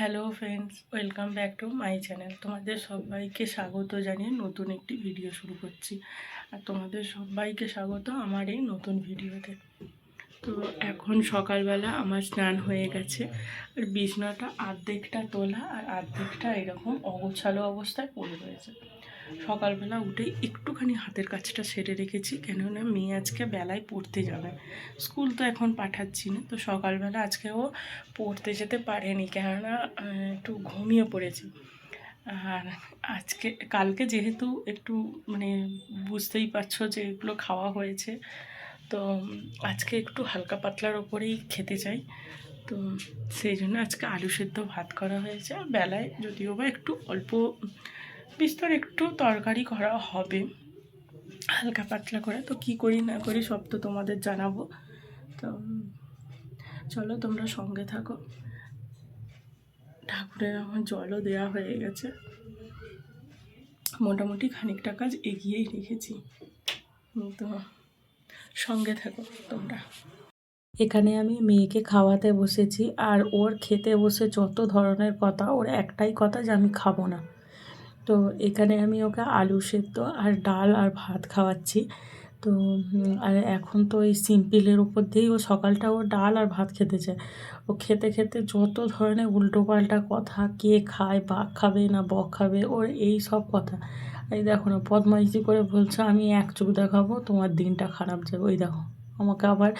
Hello friends welcome back to my channel তোমাদের সবাইকে স্বাগত জানিয়ে নতুন একটি ভিডিও শুরু করছি। আর তোমাদের সবাইকে স্বাগত আমার এই নতুন ভিডিওতে তো। এখন সকালবেলা আমার স্নান হয়ে গেছে। আর বিছনাটা আর্ধেকটা তোলা আর অর্ধেকটা এরকম অগোছালো অবস্থায় পড়ে রয়েছে। সকালবেলা উঠে একটুখানি হাতের কাজটা সেরে রেখেছি, কেননা মেয়ে আজকে বেলায় পড়তে যাবে। স্কুল তো এখন পাঠাচ্ছি না, তো সকালবেলা আজকে ও পড়তে যেতে পারেনি, কেননা একটু ঘুমিয়ে পড়েছি। আর আজকে, কালকে যেহেতু একটু মানে বুঝতেই পারছ যে এগুলো খাওয়া হয়েছে, তো আজকে একটু হালকা পাতলার ওপরেই খেতে চাই। তো সেই জন্য আজকে আলু সেদ্ধ ভাত করা হয়েছে, আর বেলায় যদিও বা একটু অল্প বিস্তর একটু তরকারি করা হবে। হালকা পাতলা করে। তো কি করি, না করি সব তো তোমাদের জানাব। তো, চলো তোমরা সঙ্গে থাকো। ঠাকুরের আমার জলও দেওয়া হয়ে গেছে। মোটামুটি খানিকটা কাজ এগিয়েই রেখেছি। তো, সঙ্গে থাকো তোমরা। এখানে আমি মেয়েকে খাওয়াতে বসেছি, আর ওর খেতে বসে যত ধরনের কথা, ওর একটাই কথা যে আমি খাব না। তো এখানে আমি ওকে আলু সেদ্ধ আর ডাল আর ভাত খাওয়াচ্ছি। তো আর এখন তো এই সিম্পিলের উপর দিয়েই ও সকালটা ও ডাল আর ভাত খেতে চায়। ও খেতে খেতে যত ধরনের উল্টো পাল্টা কথা কে খায়, বাঘ খাবে না বক খাবে, ওর এই সব কথা। এই দেখো না, বদমাইশি করে বলছে, আমি এক চোখ দেখাবো, তোমার দিনটা খারাপ যাবে। ওই দেখো, আমাকে আবার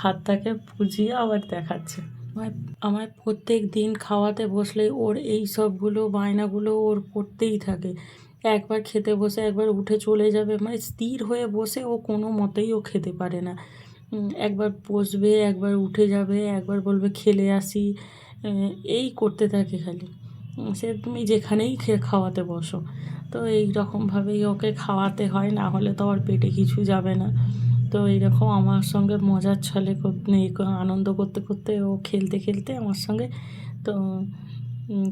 হাতটাকে পুজিয়ে আবার দেখাচ্ছে। আমার আমার প্রত্যেক দিন খাওয়াতে বসলে ওর এই সবগুলো বায়নাগুলো ওর করতেই থাকে। একবার খেতে বসে, একবার উঠে চলে যাবে মানে স্থির হয়ে বসে ও কোনো মতেই ও খেতে পারে না। একবার বসবে, একবার উঠে যাবে, একবার বলবে, খেলে আসি। এই করতে থাকে খালি। সে তুমি যেখানেই খেয়ে খাওয়াতে বসো। তো এই রকমভাবেই ওকে খাওয়াতে হয়, না হলে তো আর পেটে কিছু যাবে না। তো এইরকম আমার সঙ্গে মজার ছলে আনন্দ করতে করতে ও খেলতে খেলতে আমার সঙ্গে তো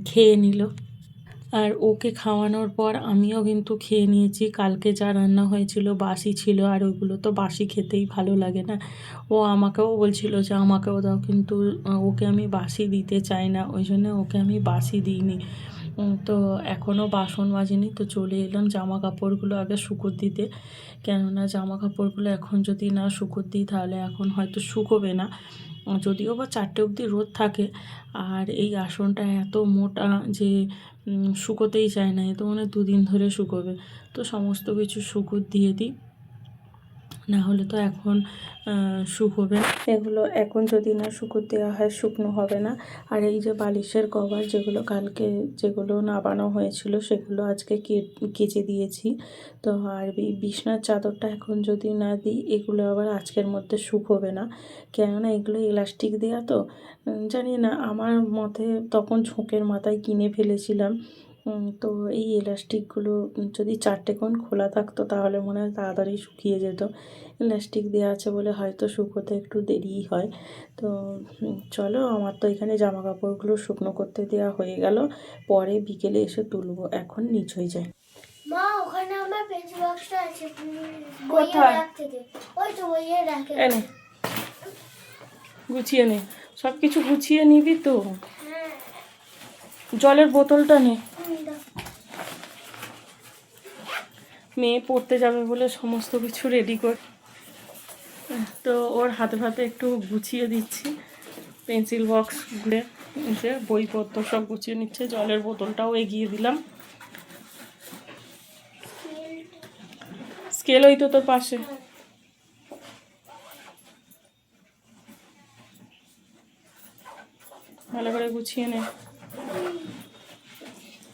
খেয়ে নিল। আর ওকে খাওয়ানোর পর আমিও কিন্তু খেয়ে নিয়েছি। কালকে যা রান্না হয়েছিল বাসি ছিল আর ওইগুলো তো বাসি খেতেই ভালো লাগে না। ও আমাকেও বলছিল যে আমাকেও দাও কিন্তু ওকে আমি বাসি দিতে চাই না। ওই জন্য ওকে আমি বাসি দিইনি। তো এখনও বাসন মাজিনি, তো চলে এলাম জামা কাপড়গুলো আগে শুকোর দিতে। কেননা জামা কাপড়গুলো এখন যদি না শুকোর দিই, তাহলে এখন হয়তো শুকোবে না। যদিও বা চারটে অবধি রোদ থাকে, আর এই আসনটা এত মোটা যে শুকোতেই চায় না, এ তো মানে দুদিন ধরে শুকোবে। তো সমস্ত কিছু শুকোর দিয়ে দিই। না হলে তো এখন শুকোবে। এগুলো এখন যদি না শুকোর দেওয়া হয়, শুকনো হবে না। আর এই যে বালিশের কভার যেগুলো কালকে যেগুলো নাবানো হয়েছিল, সেগুলো আজকে কেচে দিয়েছি। তো আর বিছনার চাদরটা এখন যদি না দিই, এগুলো আবার আজকের মধ্যে শুকোবে না। কেননা এগুলো ইলাস্টিক দেওয়া তো জানি না, আমার মতে তখন ঝোঁকের মাথায় কিনে ফেলেছিলাম। তো এই ইলাস্টিকগুলো যদি চারটে কোণ খোলা থাকতো তাহলে মনে হয় তাড়াতাড়ি শুকিয়ে যেত। ইলাস্টিক দেওয়া আছে বলে হয়তো শুকোতে একটু দেরিই হয়। তো চলো আমার তো এখানে জামা কাপড়গুলো শুকনো করতে দেওয়া হয়ে গেল। পরে বিকেলে এসে তুলবো। এখন নিচ হয়ে যায় মা ওখানে আমার পেন্সিল বক্সটা আছে। কোথায়? ওই তো রাখে। এনে গুছিয়ে নে। সব কিছু গুছিয়ে নিবি তো? হ্যাঁ। জলের বোতলটা নে হুম, দাও। মেয়ে পড়তে যাবে বলে সমস্ত কিছু রেডি কর। তো ওর হাতে হাতে একটু গুছিয়ে দিচ্ছি। পেন্সিল বক্সগুলো যে বইপত্র সব গুছিয়ে নিচ্ছে। জলের বোতলটাও এগিয়ে দিলাম। স্কেল ওই তো তোর পাশে। ভালো করে গুছিয়ে নে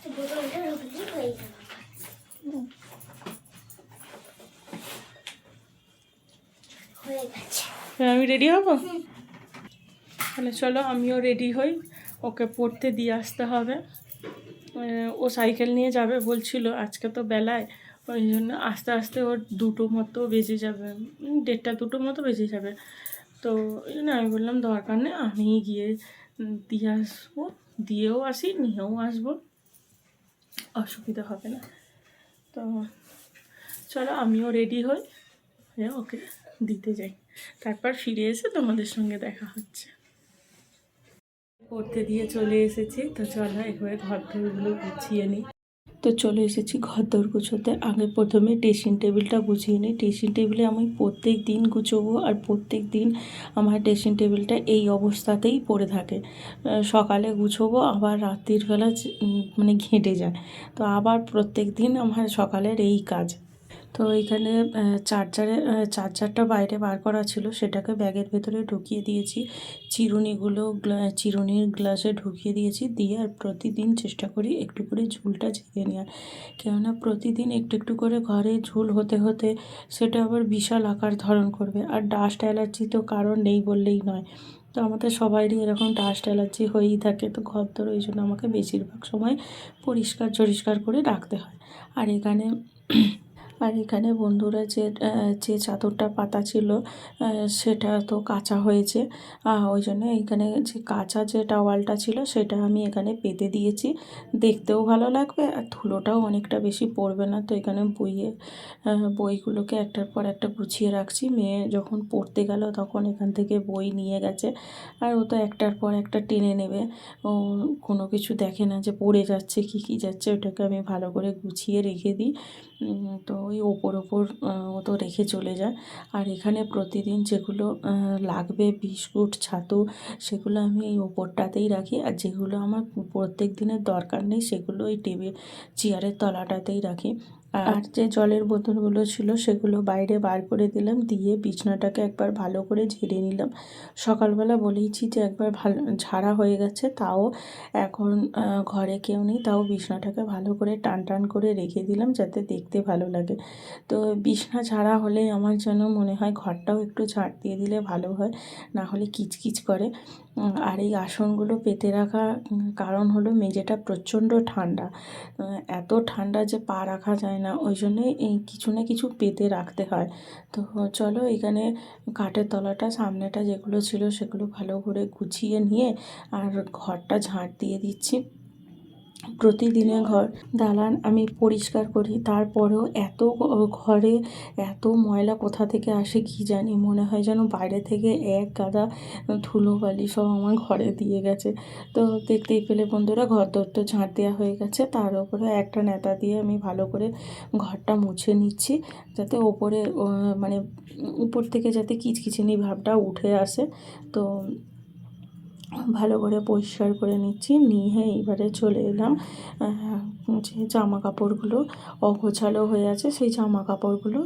তো বোতলটা ঢুকলি হয়ে যাবে হয়ে গেছে এবার আমি রেডি হব? তাহলে চলো, আমিও রেডি হই। ওকে পড়তে দিয়ে আসতে হবে। ও সাইকেল নিয়ে যাবে বলছিল, আজকে তো বেলায়। ওই জন্য আস্তে আস্তে ওর দুটো মতো বেজে যাবে। দেড়টা দুটো মতো বেজে যাবে। তো ওই জন্য আমি বললাম, দরকার নেই, আমি গিয়ে দিয়ে আসব। দিয়েও আসি, নিয়েও আসব। অসুবিধা হবে না। তো চলো, আমিও রেডি হই। হয়ে, ওকে দিতে যাই। তারপর ফিরে এসে তোমাদের সঙ্গে দেখা হচ্ছে। পড়তে দিয়ে চলে এসেছি। তো চলো এবারে ঘর দরগুলো গুছিয়ে নিই। তো চলে এসেছি ঘর দর গুছোতে। আগে প্রথমে ড্রেসিং টেবিলটা গুছিয়ে নিই। ড্রেসিং টেবিলে আমি প্রত্যেক দিন গুছোবো আর প্রত্যেক দিন আমার ড্রেসিং টেবিলটা এই অবস্থাতেই পড়ে থাকে। সকালে গুছোবো, আবার রাত্রির বেলা মানে ঘেঁটে যায়। তো আবার প্রত্যেক দিন আমার সকালের এই কাজ। তো এখানে চার্জারে চার্জারটা বাইরে বার করা ছিল, সেটাকে ব্যাগের ভেতরে ঢুকিয়ে দিয়েছি। চিরুনিগুলো গ্লা- চিরুনির গ্লাসে ঢুকিয়ে দিয়েছি, দিয়ে আর প্রতিদিন চেষ্টা করি একটু করে ঝুলটা ঝেড়ে নেওয়ার। কেননা প্রতিদিন একটু একটু করে ঘরে ঝুল হতে হতে সেটা আবার বিশাল আকার ধারণ করবে। আর ডাস্ট অ্যালার্জি তো কারণ নেই বললেই নয়। তো আমাদের সবারই এরকম ডাস্ট অ্যালার্জি হয়েই থাকে, তো ঘর ধরে ওই জন্য আমাকে বেশিরভাগ সময় পরিষ্কার পরিষ্কার করে রাখতে হয়। আর এখানে আর এখানে বন্ধুরা যে যে চাদরটা পাতা ছিল সেটা তো কাঁচা হয়েছে। ওই জন্য এখানে যে কাঁচা যে টাওয়ালটা ছিল, সেটা আমি এখানে পেতে দিয়েছি। দেখতেও ভালো লাগবে, আর ধুলোটাও অনেকটা বেশি পড়বে না। তো এখানে বইয়ে বইগুলোকে একটার পর একটা গুছিয়ে রাখছি। মেয়ে যখন পড়তে গেল, তখন এখান থেকে বই নিয়ে গেছে। আর ও তো একটার পর একটা টেনে নেবে। ও কোনো কিছু দেখে না যে পড়ে যাচ্ছে, কি কি যাচ্ছে, ওটাকে আমি ভালো করে গুছিয়ে রেখে দিই। তো ওই ওপর ওপর মতো রেখে চলে যায়। আর এখানে প্রতিদিন যেগুলো লাগবে, বিস্কুট, ছাতু, সেগুলো আমি এই ওপরটাতেই রাখি। আর যেগুলো আমার প্রত্যেক দিনের দরকার নেই, সেগুলো ওই টেবিল, চেয়ারের তলাটাতেই রাখি। আর যে জলের বোতলগুলো ছিল সেগুলো বাইরে বার করে দিলাম দিয়ে বিছনাটাকে একবার ভালো করে ঝেড়ে নিলাম। সকালবেলা বলেইছি যে একবার ভালো ঝাড়া হয়ে গেছে তাও এখন ঘরে কেউ নেই তাও বিছনাটাকে ভালো করে টান টান করে রেখে দিলাম যাতে দেখতে ভালো লাগে। তো বিছনা ঝাড়া হলে আমার যেন মনে হয় ঘরটাও একটু ঝাড় দিয়ে দিলে ভালো হয় না হলে কিচকিচ করে। আর এই আসনগুলো পেতে রাখা কারণ হলো মেঝেটা প্রচণ্ড ঠান্ডা। এত ঠান্ডা যে পা রাখা যায় না, ওই জন্যে এই কিছু না কিছু পেতে রাখতে হয়। তো চলো এখানে কাঠের তলাটা, সামনেটা যেগুলো ছিল সেগুলো ভালো করে গুছিয়ে নিয়ে আর ঘরটা ঝাঁট দিয়ে দিচ্ছি। প্রতিদিনে ঘর। দালান আমি পরিষ্কার করি, তারপরেও এত ঘরে এত ময়লা কোথা থেকে আসে কি জানি, মনে হয় যেন বাইরে থেকে এক গাদা ধুলোবালি সব আমার ঘরে দিয়ে গেছে। তো দেখতেই পেলে বন্ধুরা ঘর দর তো ঝাঁট দেওয়া হয়ে গেছে, তার উপরে একটা নেতা দিয়ে আমি ভালো করে ঘরটা মুছে নিচ্ছি, যাতে ওপরে মানে উপর থেকে যাতে কিচকিচিনি ভাবটা উঠে আসে। তো ভালো করে পরিষ্কার করে নিচ্ছি। নিয়ে এইবারে চলে এলাম। যে জামা কাপড়গুলো অগোছালো হয়ে আছে, সেই জামা কাপড়গুলো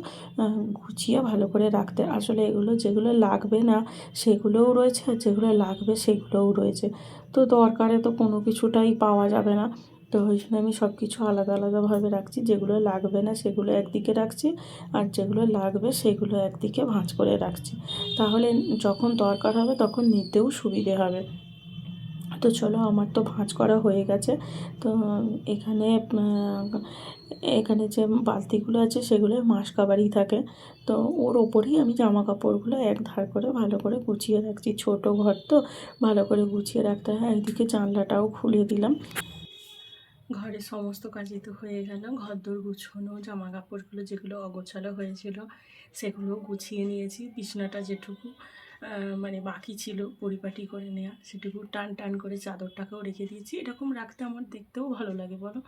গুছিয়ে ভালো করে রাখতে। আসলে এগুলো যেগুলো লাগবে না, সেগুলোও রয়েছে, আর যেগুলো লাগবে সেগুলোও রয়েছে। তো দরকারে তো কোনো কিছুটাই পাওয়া যাবে না। তো ওই জন্য আমি সব কিছু আলাদা আলাদাভাবে রাখছি। যেগুলো লাগবে না সেগুলো একদিকে রাখছি আর যেগুলো লাগবে সেগুলো একদিকে ভাঁজ করে রাখছি। তাহলে যখন দরকার হবে তখন নিতেও সুবিধে হবে। তো চলো আমার তো ভাঁজ করা হয়ে গেছে। তো এখানে এখানে যে বালতিগুলো আছে সেগুলো মাসকাবারই থাকে। তো ওর ওপরেই আমি জামা কাপড়গুলো এক ধার করে ভালো করে গুছিয়ে রাখছি। ছোট ঘর তো, ভালো করে গুছিয়ে রাখতে হয়। একদিকে জানলাটাও খুলে দিলাম। ঘরের সমস্ত কাজই তো হয়ে গেল ঘর দোর গুছানো জামা কাপড়গুলো যেগুলো অগোছালো হয়েছিল সেগুলো গুছিয়ে নিয়েছি। বিছনাটা যেটুকু মানে বাকি ছিল পরিপাটি করে নেওয়া সেটুকু টান টান করে চাদরটাকেও রেখে দিয়েছি। এরকম রাখতে আমার দেখতেও ভালো লাগে, বলো?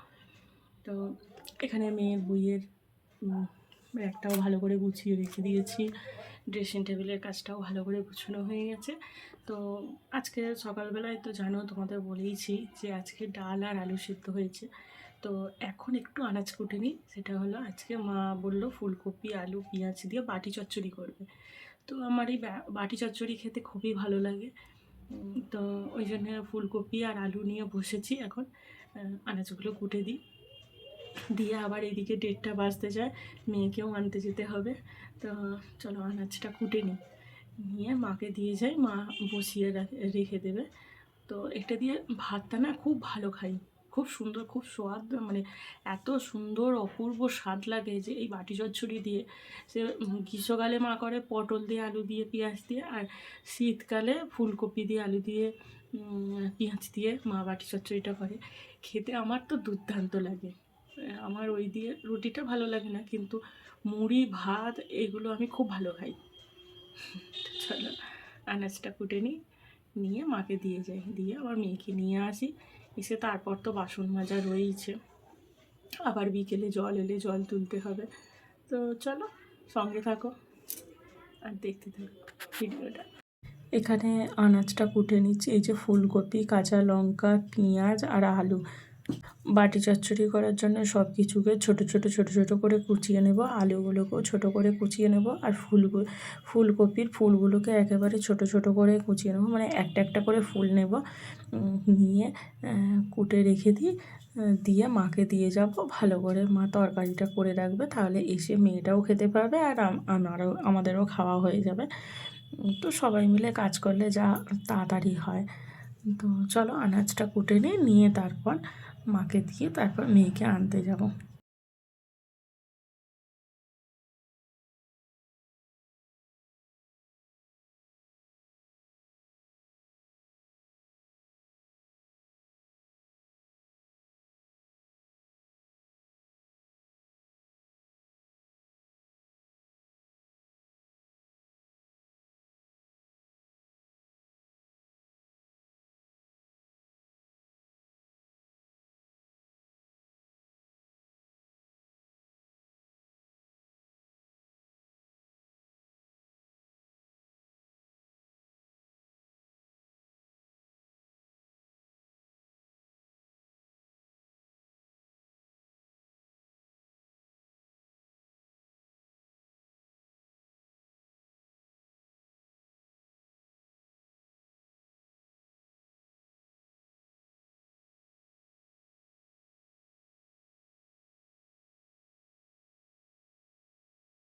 তো এখানে মেয়ের বইয়ের ব্যাগটাও ভালো করে গুছিয়ে রেখে দিয়েছি। ড্রেসিং টেবিলের কাজটাও ভালো করে গুছানো হয়ে গেছে। তো আজকে সকালবেলায় তো জানো তোমাদের বলেইছি যে আজকে ডাল আর আলু সিদ্ধ হয়েছে। তো এখন একটু আনাজ কুটে নিই, সেটা হলো আজকে মা বলল ফুলকপি, আলু, পেঁয়াজ দিয়ে বাটি চচ্চড়ি করবে। তো আমার এই বাটি চচ্চড়ি খেতে খুবই ভালো লাগে। তো ওই জন্য ফুলকপি আর আলু নিয়ে বসেছি এখন আনাজগুলো কুটে দিই। দিয়ে আবার এদিকে ডেটটা বাজতে যায়। মেয়েকেও আনতে যেতে হবে। তো চলো আনাজটা কুটে নিই। নিয়ে মাকে দিয়ে যাই। মা বসিয়ে রাখ- দেবে। তো এটা দিয়ে ভাতটা না খুব ভালো খাই। খুব সুন্দর, খুব স্বাদ মানে এত সুন্দর, অপূর্ব স্বাদ লাগে যে এই বাটি চচ্চড়ি দিয়ে। সে গ্রীষ্মকালে মা করে পটল দিয়ে আলু দিয়ে, পেঁয়াজ দিয়ে আর শীতকালে ফুলকপি দিয়ে আলু দিয়ে পেঁয়াজ দিয়ে মা বাটি চচ্চড়িটা করে। খেতে আমার তো দুর্দান্ত লাগে। আমার ওই দিয়ে রুটিটা ভালো লাগে না, কিন্তু মুড়ি, ভাত এগুলো আমি খুব ভালো খাই। চলো, আনাজটা কুটে নিই, নিয়ে মাকে দিয়ে যাই, দিয়ে আবার মেয়েকে নিয়ে আসি। এসে তারপর তো বাসন মাজা রয়েইছে। আবার বিকেলে জল এলে জল তুলতে হবে। তো চলো, সঙ্গে থাকো আর দেখতে থাকো ভিডিওটা। এখানে আনাজটা কুটে নিচ্ছি, এই যে ফুলকপি, কাঁচা লঙ্কা, পেঁয়াজ আর আলু। বাটি চচ্চড়ি করার জন্য সব কিছুকে ছোটো ছোটো ছোটো ছোটো করে কুচিয়ে নেব, আলুগুলোকেও ছোটো করে কুচিয়ে নেব আর ফুলগুলো ফুলকপির ফুলগুলোকে একেবারে ছোটো ছোটো করে কুচিয়ে নেব মানে একটা একটা করে ফুল নেব নিয়ে কুটে রেখে দিই দিয়ে মাকে দিয়ে যাব, ভালো করে মা তরকারিটা করে রাখবে, তাহলে এসে মেয়েটাও খেতে পারবে আর আম- আমারও, আমাদেরও খাওয়া হয়ে যাবে। তো সবাই মিলে কাজ করলে যা তাড়াতাড়ি হয়। তো চলো আনাজটা কুটে নিয়ে তারপর মাকে দিয়ে তারপর মেয়েকে আনতে যাব।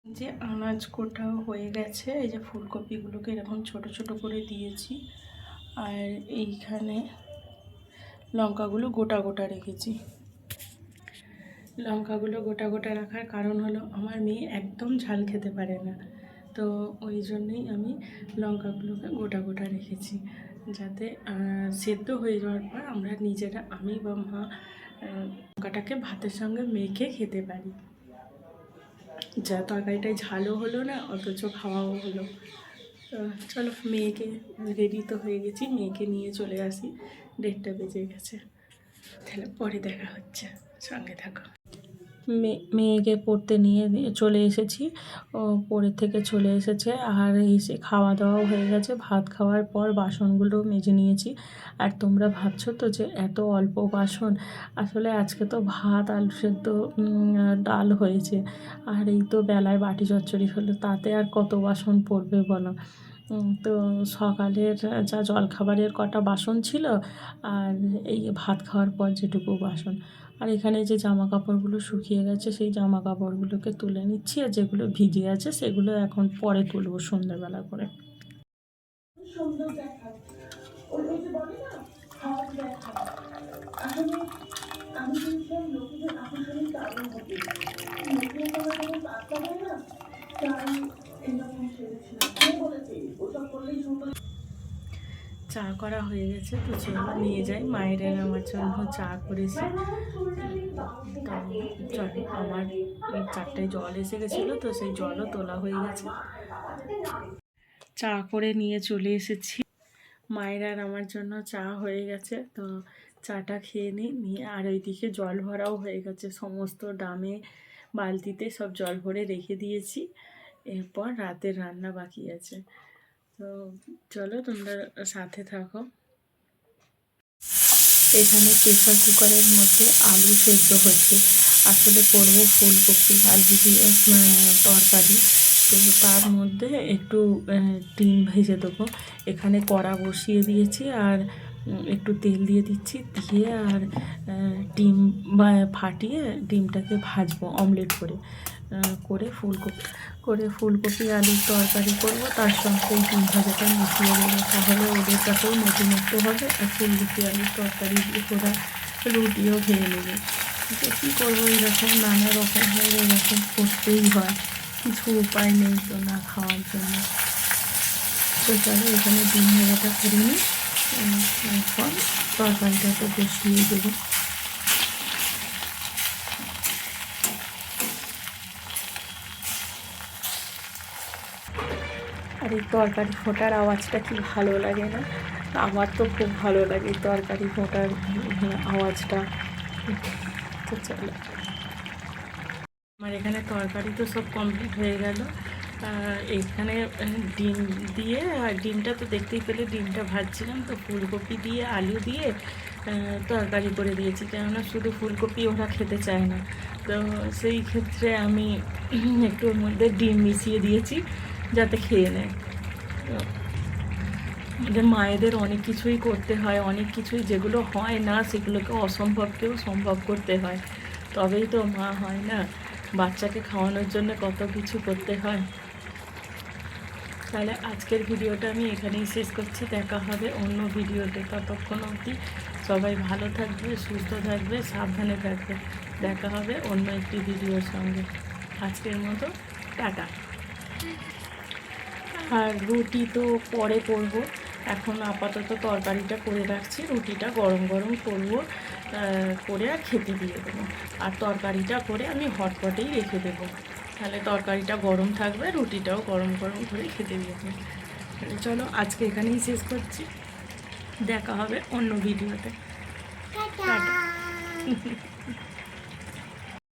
যে আনাজ কোটাও হয়ে গেছে, এই যে ফুলকপিগুলোকে এরকম ছোট ছোট করে দিয়েছি। আর এইখানে লঙ্কাগুলো গোটা গোটা রেখেছি। লঙ্কাগুলো গোটা গোটা রাখার কারণ হলো, আমার মেয়ে একদম ঝাল খেতে পারে না। তো ওই জন্যই আমি লঙ্কাগুলোকে গোটা গোটা রেখেছি, যাতে সেদ্ধ হয়ে যাওয়ার পর আমরা নিজেরা আমি বা মা লঙ্কাটাকে ভাতের সঙ্গে মেখে খেতে পারি। যা তরকারিটায় ঝালও হলো না, অথচ খাওয়াও হলো। চলো মেয়েকে রেডি তো হয়ে গেছি, মেয়েকে নিয়ে চলে আসি। দেড়টা বেজে গেছে। তাহলে পরে দেখা হচ্ছে। সঙ্গে থাকো। মেয়েকে পড়তে নিয়ে চলে এসেছি। ও পড়ে থেকে চলে এসেছে। আর এসে খাওয়া দাওয়াও হয়ে গেছে। ভাত খাওয়ার পর বাসনগুলো মেজে নিয়েছি। আর তোমরা ভাবছ তো যে এত অল্প বাসন? আসলে আজকে তো ভাত, আলু সেদ্ধ ডাল হয়েছে। আর এই তো বেলায় বাটি চচ্চড়ি হলো। তাতে আর কত বাসন পড়বে বলো? তো সকালের যা জলখাবারের কটা বাসন ছিল, আর এই ভাত খাওয়ার পর যেটুকু বাসন। আর এখানে যে জামা কাপড়গুলো শুকিয়ে গেছে, সেই জামা কাপড়গুলোকে তুলে নিচ্ছি আর যেগুলো ভিজে আছে সেগুলো এখন পরে তুলবো সন্ধ্যেবেলা করে। চা করা হয়ে গেছে, তো চলো নিয়ে যাই। মায়ের আমার জন্য চা করেছি। আমার চারটায় জল এসে গেছিল, তো সেই জলও তোলা হয়ে গেছে। চা করে নিয়ে চলে এসেছি। মায়ের আর আমার জন্য চা হয়ে গেছে, তো চাটা খেয়ে নিই, নিয়ে আর ওইদিকে জল ভরাও হয়ে গেছে। সমস্ত ডামে বালতিতে সব জল ভরে রেখে দিয়েছি। এরপর রাতের রান্না বাকি আছে। তো চলো তোমরা সাথে থাকো। এখানে প্রেশার কুকারের মধ্যে আলু সেদ্ধ হচ্ছে। আসলে করব ফুলকপি দিয়ে আহ, তরকারি। তো তার মধ্যে একটু ডিম ভেজে দেবো। এখানে কড়া বসিয়ে দিয়েছি আর একটু তেল দিয়ে দিচ্ছি। দিয়ে আর ডিম ফাটিয়ে ডিমটাকে ভাজবো অমলেট করে। করে ফুলকপি করে ফুলকপি, আলুর তরকারি করব। তার সঙ্গে এই ডিম ভাজাটা মিশিয়ে দেবো তাহলে ওদের কাছেও নতুনত্ব হবে। আর ফুলকপি, আলুর তরকারি দিয়ে ওরা রুটিও খেয়ে নেবে। তো কী করব? এরকম নানা রকমের এরকম করতেই হয়। কিছু উপায় নেই তো না খাওয়ার জন্য। তো চলো, এখানে ডিম ভাজাটা করে নিই। এরপর তরকারিটা তো বসিয়ে দেবো। আর এই তরকারি ফোটার আওয়াজটা কি ভালো লাগে না? আমার তো খুব ভালো লাগে তরকারি ফোটার আওয়াজটা। তো চলো। আমার এখানে তরকারি তো সব কমপ্লিট হয়ে গেল। এখানে ডিম দিয়ে, আর ডিমটা তো দেখতেই পেলে ডিমটা ভাজছিলাম তো ফুলকপি দিয়ে, আলু দিয়ে তরকারি করে দিয়েছি। কেননা শুধু ফুলকপি ওরা খেতে চায় না। তো সেই ক্ষেত্রে আমি একটু ওর মধ্যে ডিম মিশিয়ে দিয়েছি। যাতে খেয়ে নেয়। আমাদের মায়েদের অনেক কিছুই করতে হয় অনেক কিছুই যেগুলো হয় না সেগুলোকে অসম্ভবকেও সম্ভব করতে হয়। তবেই তো মা হয় না। বাচ্চাকে খাওয়ানোর জন্য কত কিছু করতে হয়। তাহলে আজকের ভিডিওটা আমি এখানেই শেষ করছি। দেখা হবে অন্য ভিডিওতে। ততক্ষণ অবধি সবাই ভালো থাকবে সুস্থ থাকবে সাবধানে থাকবে। দেখা হবে অন্য একটি ভিডিওর সঙ্গে। আজকের মতো টাটা। আর রুটি তো পরে করব। এখন আপাতত তরকারিটা করে রাখছি। রুটিটা গরম গরম করব করে আর খেতে দিয়ে দেবো। আর তরকারিটা করে আমি হটপটেই রেখে দেবো। তাহলে তরকারিটা গরম থাকবে রুটিটাও গরম গরম করে খেতে দিয়ে দেবো। তাহলে চলো আজকে এখানেই শেষ করছি। দেখা হবে অন্য ভিডিওতে। টাটা।